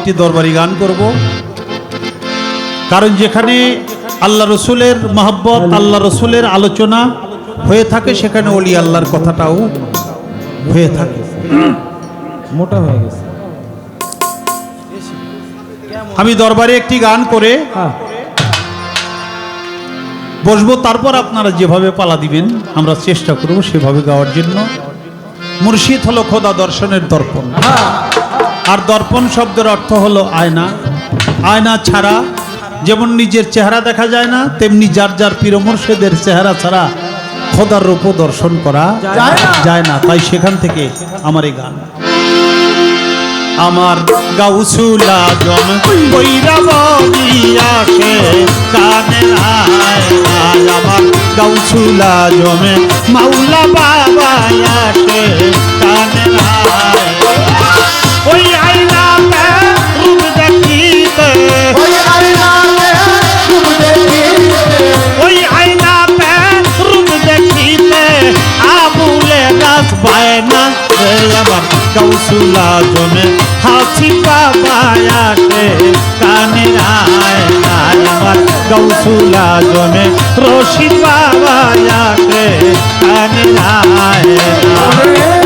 একটি দরবারি গান করব। কারণ যেখানে আল্লাহ রসুলের মহব্বত আল্লাহ রসুলের আলোচনা হয়ে থাকে সেখানে অলি আল্লাহর কথাটাও হয়ে থাকে। মোটা হয়ে গেছে। আমি দরবারে একটি গান করে হ্যাঁ। বসবো তারপর আপনারা যেভাবে পালা দিবেন আমরা চেষ্টা করব সেভাবে গাওয়ার জন্য। মুর্শিদ হলো খোদা দর্শনের দর্পণ। আর দর্পণ শব্দের অর্থ হলো আয়না। আয়না ছাড়া যেমন নিজের চেহারা দেখা যায় না তেমনি যার যার প্রিয় মুর্শিদের চেহারা ছাড়া খোদার রূপ দর্শন করা যায় না। তাই সেখান থেকে আমার এই গান। আমার গাউসুলা জম বৈরাবদিয়াকে কানে আমার গাউসুলা জমে মাওলা বাবা আসে আমার কৌশুলা জমে রশিদ বাবা আসে কানে আয়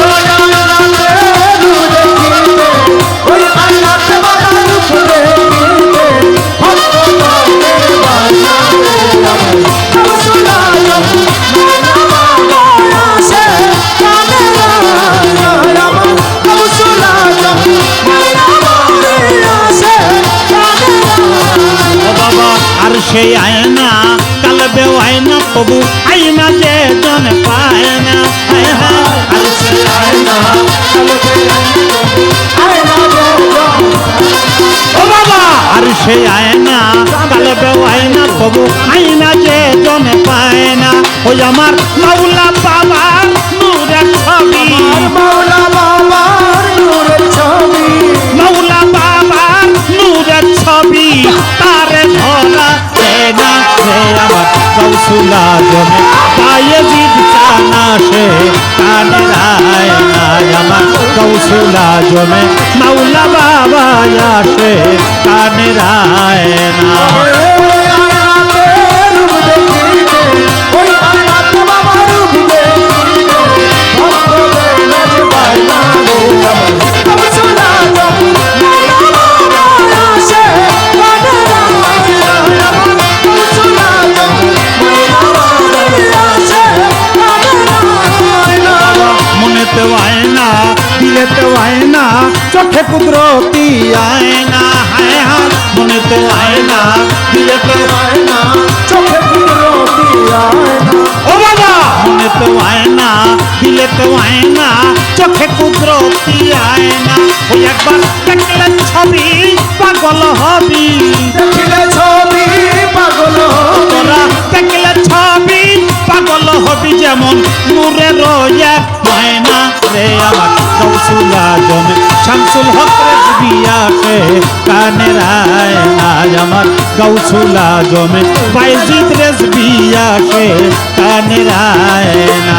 সেই আয়না কালবে আয়না তবু আয়না যে জন পায় না। আর সেই আয়না ও বাবা! আর সেই আয়না তবু আয়না যে জন পায় না। ওই আমার মাওলা বাবা নূরের ছবি। সে আমার কৌশুলা জমে। পায়ে জিদ চানা সে কানে রায় আমার কৌশুলা জমে। মাওলা বাবা আসে, কানে রায় না দিলেতে আয় না চোখে কুদরতি আয় না হায় হাত মনে তো আয় না দিলেতে আয়না, চোখে কুদরতি আয়না। ও বাবা! মনে তো আয় না দিলে তো আয় না চোখে কুদরতি আয় না ওই একবার দেখলে ছবি, পাগল হবি। যেমন নূরে রোয়া হয় না রে আমার কৌশুলা জমে। শামসুল হক বিয়াকে কানে রায় আজ আমার কৌশুলা জমে। বাইজিদ রেস বিয়াকে কানে রায় না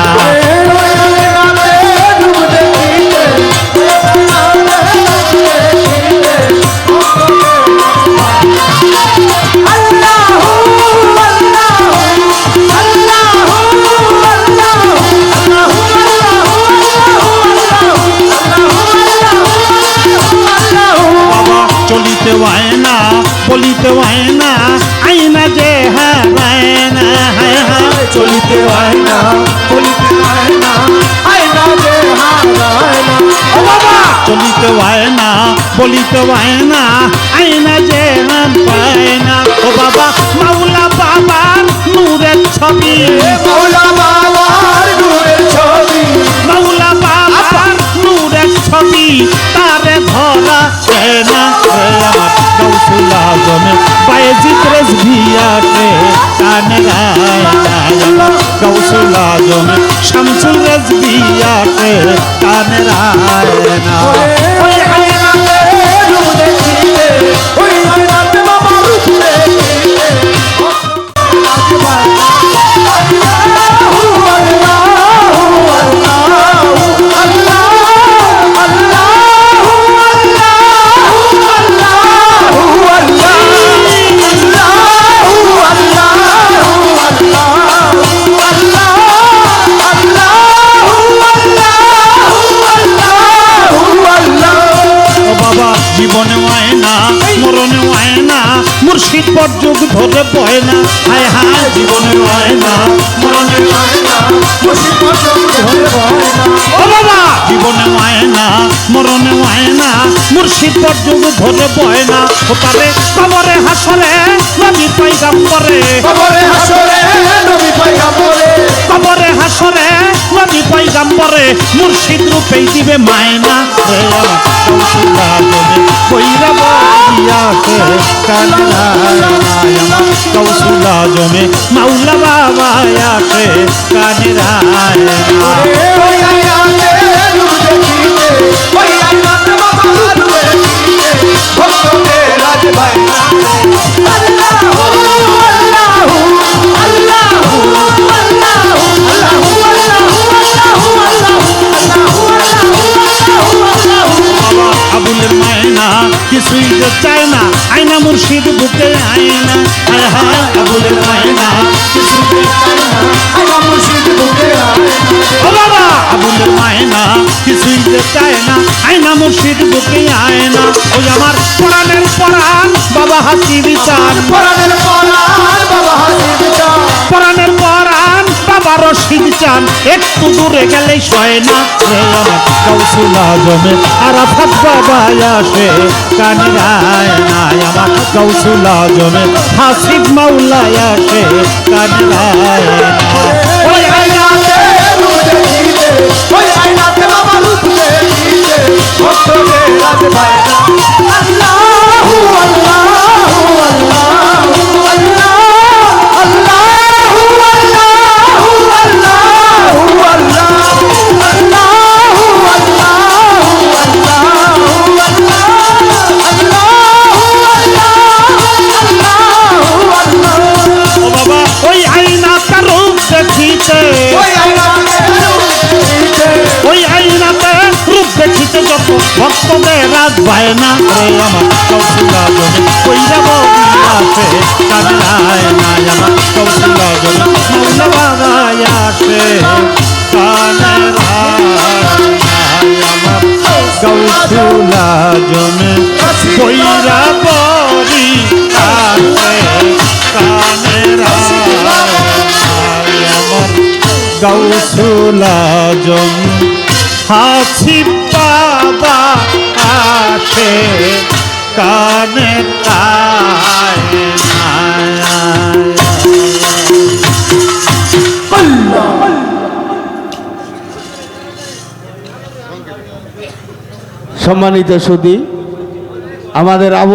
চলিতে হয় না বলিতে হয় না আয়না। যে হারায় না ও বাবা! চলিতে হয় না বলিতে হয় জমে শামসুল রেজ ভিয়াকে কানে রায় না। মুর্শিদ পর যুগ ধরে বয় না। হায় হায় জীবনে হয় না। মরণে হয় না। জীবনে হয় না মরণে হয় না। মুর্শিদ যুগ ধরে বয় না। ও তারে কবরে হাসরে নবী পয়গাম্বরে। কবরে হাসরে নবী পয়গাম্বরে। কবরে হাসরে নবী পয়গাম্বরে মুর্শিদ রূপেই দিবে মায়না কইরা কান্নায় আমার কৌশলা জমে মাউলা বাবা কানে কানেরায় কিছুই তো চায় না আয়না মুর্শিদ বুকে আয়না হায় হায় কিছুই তো চায় না আইনা মুর্শিদ বুকে ও বাবা আবুলের মায়না কিছুই যে চায় না আয়না মুর্শিদ বুকে আয়না। ওই আমার পরাণের পরাণ বাবা হাসি বিচার। পরাণের পরাণ বাবা হাসির চান পরাণের পরাণ বাবা রশিদ চান, একটু দূরে গেলেই সয় না। রে আমার কৌশলা জমে আরাফাত বাবা আসে কানিরায় নাই আমার কৌশলা জমে। হাসিব মাওলায় আসে কানিরায় ওই আইনাতে বাবা রূপ দেখিতে ভক্তদের ভক্তদের রাজ পায় না রে আমার কৌশলা জমে ওই যাব আছে কানায় না আমার কৌশলা জমে মৌলা বাবায় আসে কৌশলা জমে কইরা বরি আসে কানের আমার জন হাসি বাবা আসে কানে সম্মানিত সুদী আমাদের আবুল